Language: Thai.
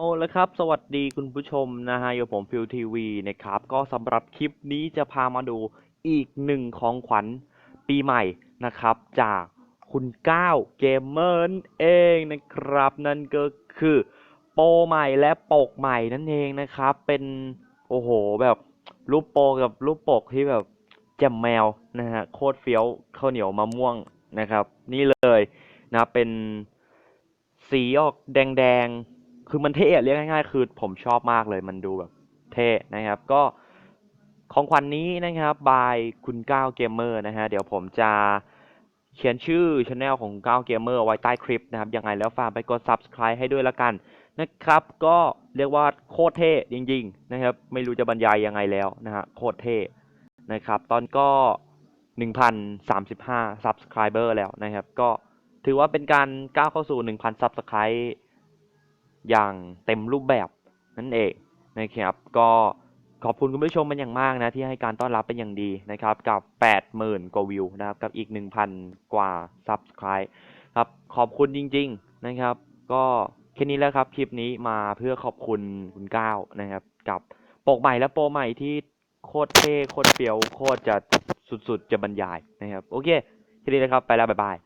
เอาละครับ สวัสดีคุณผู้ชมนะฮะอยู่ผมฟิลทีวีนะครับ ก็สำหรับคลิปนี้จะพามาดูอีกหนึ่งของขวัญปีใหม่นะครับ จากคุณก้าวเกมเมอร์นเองนะครับ นั่นก็คือโปรใหม่และปกใหม่นั่นเองนะครับ เป็นโอ้โหแบบรูปโปรกับรูปปกที่แบบแจ่มแมวนะฮะโคตรเฟี้ยวข้าวเหนียวมะม่วงนะครับ นี่เลยนะเป็นสีออกแดงๆ คือมันเท่อะเรียกง่ายๆ คือผมชอบมากเลยมันดูแบบเท่นะครับก็ของขวัญนนี้นะครับบายคุณก้าวเกมเมอร์นะฮะเดี๋ยวผมจะเขียนชื่อช anel ของก้าวเกมเมอร์ไว้ใต้คลิปนะครับยังไงแล้วฝากไปกด subscribe ให้ด้วยละกันนะครับ ก็เรียกว่าโคตรเท่จริงๆนะครับ ไม่รู้จะบรรยายยังไงแล้วนะฮะโคตรเท่นะครับ ตอนก็ 1,035 subscriber แล้วนะครับ ก็ถือว่าเป็นการก้าวเข้าสู่ 1,000 subscribe อย่างเต็มรูปแบบนั่นเองนะครับก็ขอบคุณคุณผู้ชมเป็นอย่างมากนะที่ให้การต้อนรับเป็นอย่างดีนะครับกับ 80,000 กว่าวิวนะครับกับอีก 1,000 กว่า subscribe ครับขอบคุณจริง ๆนะครับ ก็แค่นี้แล้วครับคลิปนี้มาเพื่อขอบคุณคุณก้าวนะครับ กับปกใหม่และโปรใหม่ที่โคตรเท่โคตรเฟี้ยวโคตรจะสุดๆจะบรรยายนะครับ โอเคแค่นี้นะครับไปแล้วบ๊ายบาย